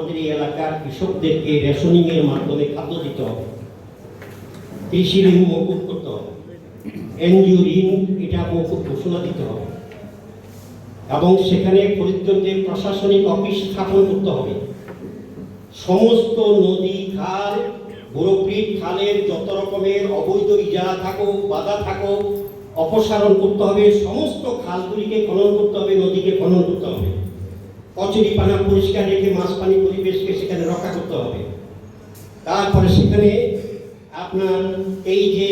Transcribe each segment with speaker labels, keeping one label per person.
Speaker 1: আমাদের এই এলাকার কৃষকদেরকে রেশনিং এর মাধ্যমে খাদ্য দিতে হবে। কৃষি ঋণ মকুব করতে হবে। এনজিও ঋণ এটা মকুব ঘোষণা দিতে হবে। এবং সেখানে ফরিদগঞ্জের প্রশাসনিক অফিস স্থাপন করতে হবে। সমস্ত নদী, খাল বরফিট খালের যত রকমের অবৈধ ইজারা থাকুক, বাধা থাকুক, অপসারণ করতে হবে। সমস্ত খালগুলিকে খনন করতে হবে, নদীকে খনন করতে হবে। কচুরি পানা পরিষ্কার রেখে মাছ পানি পরিবেশকে সেখানে রক্ষা করতে হবে। তারপরে সেখানে আপনার এই যে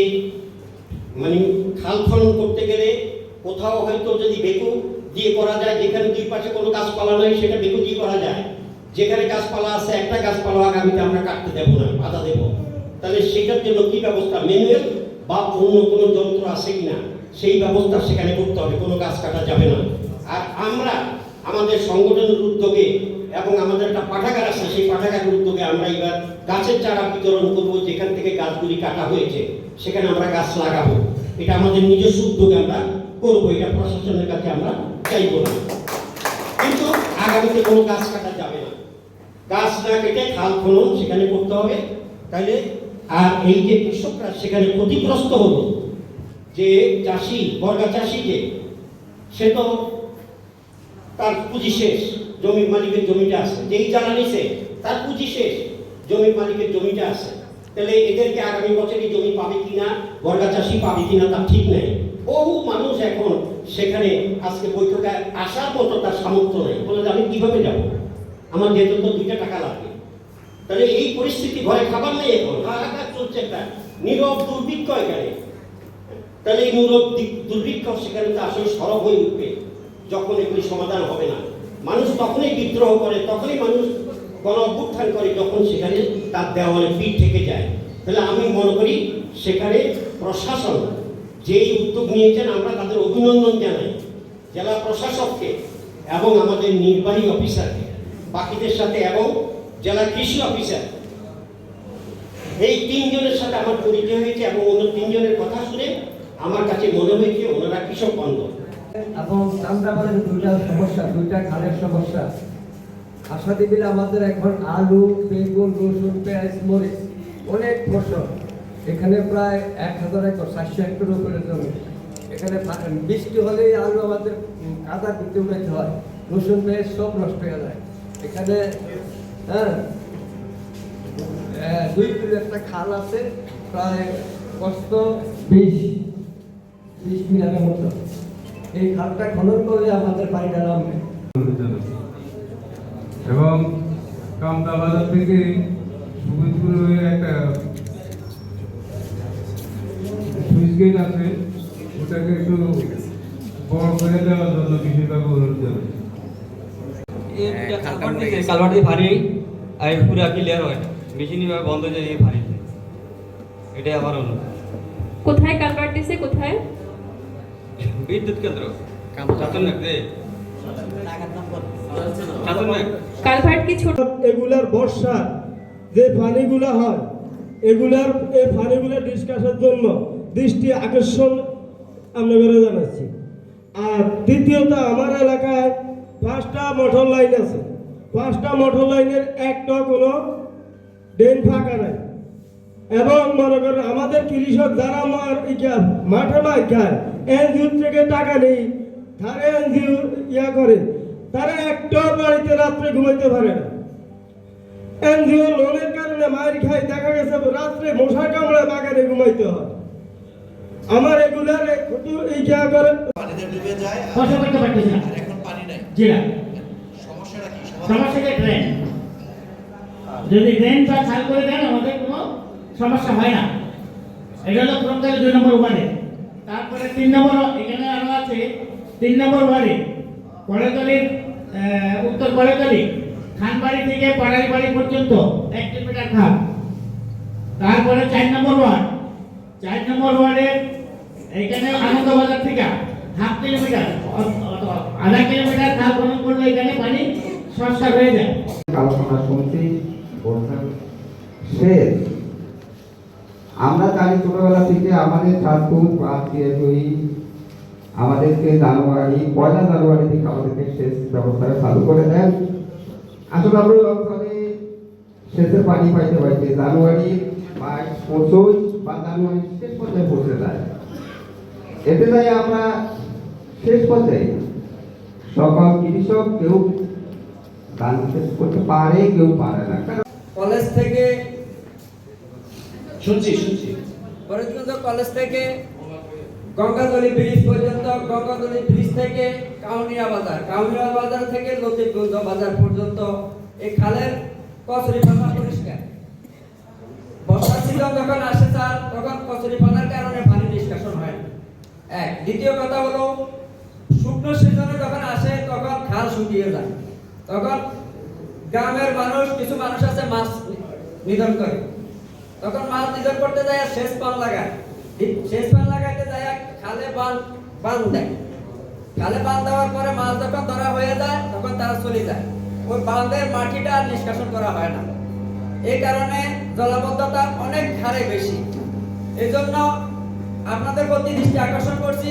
Speaker 1: মানে খাল খনন করতে গেলে কোথাও হয়তো যদি বেকু দিয়ে করা যায়, যেখানে দুই পাশে কোনো গাছপালা নেই, সেটা বেকু দিয়ে করা যায়। যেখানে গাছপালা আছে, একটা গাছপালা আগামীতে আমরা কাটতে দেবো না, বাধা দেবো। তাহলে সেটার জন্য কি ব্যবস্থা? ম্যানুয়াল বা অন্য কোনো যন্ত্র আছে কিনা? সেই ব্যবস্থা সেখানে করতে হবে, কোনো গাছ কাটা যাবে না। আর আমরা আমাদের সংগঠনের উদ্যোগে এবং আমাদের একটা পাঠাগার আছে, সেই পাঠাগারের উদ্যোগে আমরা এবার গাছের চারা বিতরণ করব, যেখান থেকে গাছগুলি কাটা হয়েছে, সেখানে আমরা গাছ লাগাবো। এটা আমাদের নিজস্ব উদ্যোগে আমরা করব, এটা প্রশাসনের কাছে আমরা চাইব না। কিন্তু আগামীতে কোনো গাছ কাটা যাবে না। গাছ না কেটে খাল খনন সেখানে করতে হবে, তাইলে আর এই যে কৃষকরা সেখানে ক্ষতিগ্রস্ত হলো, যে চাষি, বর্গা চাষি যে সে তো তার পুঁজি শেষ, জমির মালিকের জমিটা আছে। যেই জ্বালা নিছে, তার পুঁজি শেষ, জমির মালিকের জমিটা আছে। তাহলে এদেরকে আগামী বছর এই জমি পাবে কিনা বর্গা চাষি পাবে কিনা তার ঠিক নেই। বহু মানুষ এখন সেখানে আজকে বৈঠকে আসার মতো তার সামর্থ্য নেই। বলে আমি কীভাবে যাব? আমার যেহেতু তো দুইটা টাকা লাগবে। তাহলে এই পরিস্থিতি, ঘরে খাবার নেই এখন। হাহাকার চলছে একটা নীরব দুর্ভিক্ষ এখানে। তাহলে এই নীরব দুর্ভিক্ষ সেখানে তো আসলে সরব হয়ে উঠবে। যখন এগুলি সমাধান হবে না। মানুষ তখনই বিদ্রোহ করে, তখনই মানুষ গণ অভ্যুত্থান করে যখন সেখানে তার দেওয়ালে পিঠ থেকে যায়। তাহলে আমি মনে করি সেখানে প্রশাসন যেই উদ্যোগ নিয়েছেন, আমরা তাদের অভিনন্দন জানাই। জেলা প্রশাসককে এবং আমাদের নির্বাহী অফিসারকে, বাকিদের সাথে এবং জেলা কৃষি অফিসার। এই তিনজনের সাথে আমার পরিচয় হয়েছে এবং অন্য তিনজনের কথা শুনে আমার কাছে মনে হয়েছে ওনারা কৃষক বান্ধব।
Speaker 2: এবং চান্দাবাদের দুইটা সমস্যা, দুইটা খালের সমস্যা। আশা দিবির আমাদের এখন আলু, বেগুন, রসুন, পেঁয়াজ, মরিচ, অনেক ফসল। এখানে প্রায় এক হাজার একর, চারশো হেক্টর উপরে জমি। এখানে বৃষ্টি হলেই আলু আমাদের কাদা দিতে উঠাইতে হয়। রসুন, পেঁয়াজ সব নষ্ট হয়ে যায়। এখানে হ্যাঁ দুই কিলো একটা খাল আছে, প্রায় কষ্ট বিশ বিশ মিটারের মতো। এই খালটা খনন করলে আমাদের পানিটা নামবে
Speaker 3: এবং কামতা বাজার থেকে সুবিধপুর একটা সুইচ গেট আছে ওটাকে একটু বড় করে দেওয়ার জন্য বিশেষভাবে অনুরোধ জানাই।
Speaker 4: কালভার্টি ভারী আর পুরো ক্লিয়ার হয় না। মেশিনই ভাবে বন্ধ হয়ে যায় এই ভারী। এটাই আমার অনুরোধ।
Speaker 5: কোথায় কালভার্ট দিছে কোথায়?
Speaker 4: বিদ্যুৎ কেন্দ্র। চাতুর্নাগ রে চাতুর্নাগ
Speaker 5: কালভার্ট কি ছোট?
Speaker 6: এগুলার বর্ষা যে পানিগুলা হয় এগুলার এই পানিগুলা ডিসকাসের জন্য দৃষ্টি আকর্ষণ আমরা করে জানাচ্ছি। আর দ্বিতীয়ত আমার এলাকায় পাঁচটা মোটর লাইন আছে। পাঁচটা মোটর লাইনের একটা কোনো ড্রেন ফাঁকা নাই। এবং মনে করেন আমাদের কৃষক যারা আমার ইয়া মাঠে মাঠ খায় এনজিও থেকে টাকা নেই তারা এনজিও ইয়া করে তারা একটা বাড়িতে রাত্রে ঘুমাইতে পারে না। এনজিও লোনের কারণে মায়ের খাই দেখা গেছে রাত্রে মশা কামড়ায় বাগানে ঘুমাইতে হয়। আমার এগুলার একটু ইয়া করে।
Speaker 7: পানিতে ডুবে যায় আর
Speaker 8: ফসল করতে পারতেছি না
Speaker 7: আর এখন পানি নাই।
Speaker 8: জি না।
Speaker 7: সমস্যাটা কি?
Speaker 8: সমস্যাটা ড্রেন যদি ড্রেন বা চাল করে দেন আমাদের সমস্যা হয় না। এটা হলো দুই নম্বর ওয়ার্ডে। তারপরে তিন নম্বর, এখানে আরও আছে, তিন নম্বর ওয়ার্ডে কলেতলির উত্তর কলেতলি খানবাড়ি থেকে পাড়ারি বাড়ি পর্যন্ত এক কিলোমিটার খাল তারপরে চার নম্বর ওয়ার্ড। চার নম্বর ওয়ার্ডে এখানে আনন্দবাজার থেকে হাফ কিলোমিটার আধা কিলোমিটার খাল খনন করলে এখানে পানি সস্তা হয়ে যায়।
Speaker 9: আলোচনা সমিতি শেষ আমরা জানি ছোটবেলা থেকে আমাদের ক্লাস দিয়ে আমাদেরকে জানুয়ারি, পয়লা জানুয়ারি থেকে আমাদেরকে শেষ ব্যবস্থাটা চালু করে দেন। আসলে আমরা অঞ্চলে সেচের পানি পাইতে পাইতে জানুয়ারি বাইশ পঁচিশ বা জানুয়ারি শেষ পর্যায়ে পৌঁছে যায়। এতে যাই আমরা শেষ পর্যায়ে সকল কৃষক কেউ ধান শেষ করতে পারে, কেউ পারে না। কারণ
Speaker 10: কলেজ থেকে
Speaker 1: শুনছি শুনছি।
Speaker 10: ফরিদগঞ্জ কলেজ থেকে গঙ্গাদলি ব্রিজ পর্যন্ত গঙ্গাদলি ব্রিজ থেকে কাউনিয়া বাজার কাউনিয়া বাজার থেকে লতিফগঞ্জ বাজার পর্যন্ত এই খালের কচুরি পানা পরিষ্কার। বর্ষা সিজন যখন আসে স্যার, তখন কচুরি পানার কারণে পানি নিষ্কাশন হয় এক, দ্বিতীয় কথা হলো, শুকনো সিজনে যখন আসে, তখন খাল শুকিয়ে যায়। তখন গ্রামের মানুষ, কিছু মানুষ আছে মাছ নিধন করে। তখন মাছ নিধন করতে যায় শেষ পান লাগায়। শেষ পান লাগাইতে যায় খালে বান বান দেয়। খালে বান দেওয়ার পরে মাছ যখন ধরা হয়ে যায়, তখন তারা চলে যায়। ওই বাঁধের মাটিটা আর নিষ্কাশন করা হয় না। এই কারণে জলাবদ্ধতা অনেক হারে বেশি। এই জন্য আপনাদের প্রতি দৃষ্টি আকর্ষণ করছি,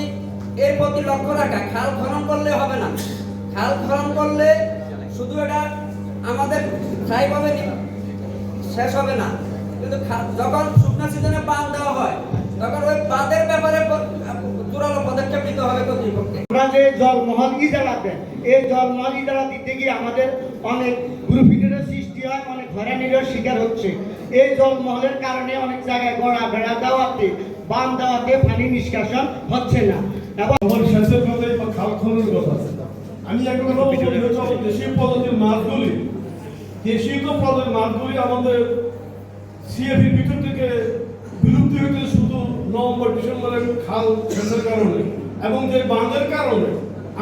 Speaker 10: এর প্রতি লক্ষ্য রাখা। খাল খনন করলে হবে না। খাল খনন করলে শুধু এটা আমাদের স্থায়ীভাবে শেষ হবে না। কিন্তু যখন শুকনো সিজনে বাঁধ দেওয়া হয় তখন ওই বাঁধের ব্যাপারে জোরালো পদক্ষেপ নিতে হবে কর্তৃপক্ষকে।
Speaker 8: আমরা যে জলমহল ইজারাতে এই জলমহল ইজারা দিতে গিয়ে আমাদের অনেক গ্রুপিটের সৃষ্টি হয় অনেক হয়রানিরও শিকার হচ্ছে। এই জলমহলের কারণে অনেক জায়গায় গড়া বেড়া দেওয়াতে বান দেওয়াতে পানি নিষ্কাশন হচ্ছে না। এবং
Speaker 11: সেচের কথা বা খাল খননের কথা আমি একটা কথা বলতে চাই দেশীয় পদ্ধতির মাছগুলি দেশীয় পদ্ধতির মাছগুলি আমাদের সিএফির ভিতর থেকে বিলুপ্তি হতে শুধু নভেম্বর, ডিসেম্বরে খাল সেচের কারণে। এবং যে বাঁধের কারণে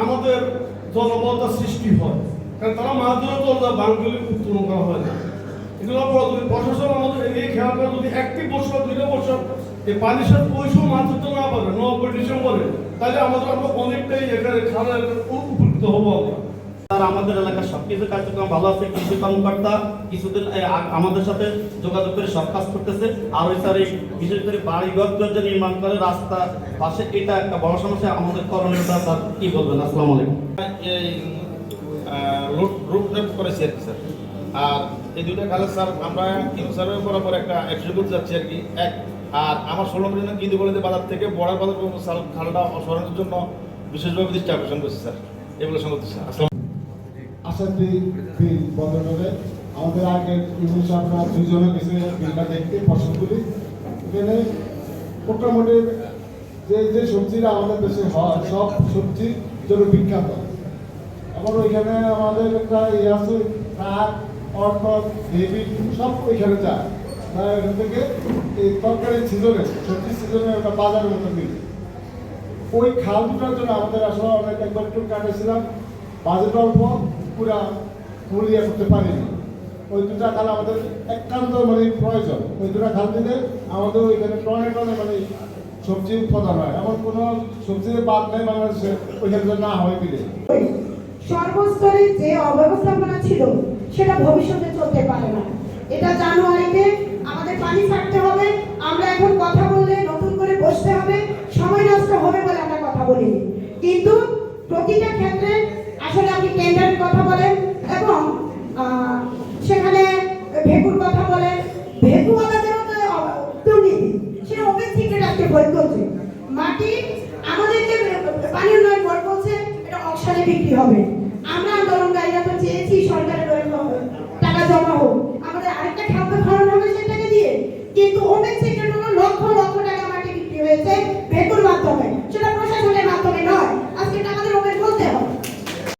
Speaker 11: আমাদের জলবদ্ধতা সৃষ্টি হয়। কারণ তারা মাছ ধরে তো বাঁধগুলি উত্তোলন করা হয় না। এগুলো পদ্ধতি প্রশাসন আমাদের এই খেয়াল করে, যদি একটি বছর, দুইটা বছর এই পানির সাথে সময় মাছ ধরতে না পারে, নভেম্বর, ডিসেম্বরে, তাহলে আমাদের আমরা অনেকটাই এখানে খালের উপকৃত হব আমরা।
Speaker 12: স্যার আমাদের এলাকার সবকিছু কার্যক্রম ভালো আছে, কৃষি কর্মকর্তা, কিছুদিন আমাদের সাথে যোগাযোগ করে সব কাজ করতেছে। আর ওই স্যার এই বিশেষ করে বাড়িঘর যে নির্মাণ করে, রাস্তা পাশে, এটা একটা বড় সমস্যা, আমাদের করণীয়টা স্যার, কি বলবেন? আসসালামু আলাইকুম।
Speaker 7: করেছি আর কি, স্যার। আর এই দুইটা কাজে স্যার, আমরা একটা একশো করতে যাচ্ছি আর কি, এক। আর আমার ষোলো কিন্তু বলে বাজার থেকে বড়ার বাজার স্যার, খালটা সরানোর জন্য বিশেষভাবে দৃষ্টি আকর্ষণ করছি, স্যার। এগুলো সঙ্গে আসসালাম
Speaker 11: আসাদি বন্ধ করে। আমাদের আগে ইংলিশ আমরা দুজনে গেছে বিলটা দেখতে ফসলগুলি এখানে মোটামুটি যে যে সবজিটা আমাদের দেশে হয়, সব সবজি জন্য বিখ্যাত। আবার ওইখানে আমাদের একটা ইয়ে আছে ট্রাক অটো বেবি সব ওইখানে যায়। তাই থেকে এই তরকারি সিজনে, সবজি সিজনে একটা বাজারের মতো মিল ওই খাল দুটার জন্য আমাদের আসলে অনেক একবার একটু কাটেছিলাম বাজেট অল্প পুরা মূল্য করতে পারিনি। ওই দুটা খাল আমাদের একান্ত মানে প্রয়োজন। ওই দুটা খাল দিলে আমাদের ওইখানে টনে টনে মানে সবজি উৎপাদন হয়। এমন কোনো সবজির বাদ নেই বাংলাদেশে, ওইখানে না হয় বিলে।
Speaker 13: সর্বস্তরে যে অব্যবস্থাপনা ছিল, সেটা ভবিষ্যতে চলতে পারে না। এটা জানুয়ারিতে আমাদের পানি ছাড়তে হবে। আমরা এখন কথা বললে নতুন করে বসতে হবে। সময় নষ্ট হবে বলে আমরা কথা বলিনি। কিন্তু প্রতিটা ক্ষেত্রে বিক্রি হবে? আমরা আন্দোলনকারীরা তো চেয়েছি সরকারের টাকা জমা হোক। আমাদের আরেকটা খাদ্য খরচ হবে সেটাকে দিয়ে। কিন্তু অনেক সেক্টর লক্ষ লক্ষ টাকা মাটি বিক্রি হয়েছে।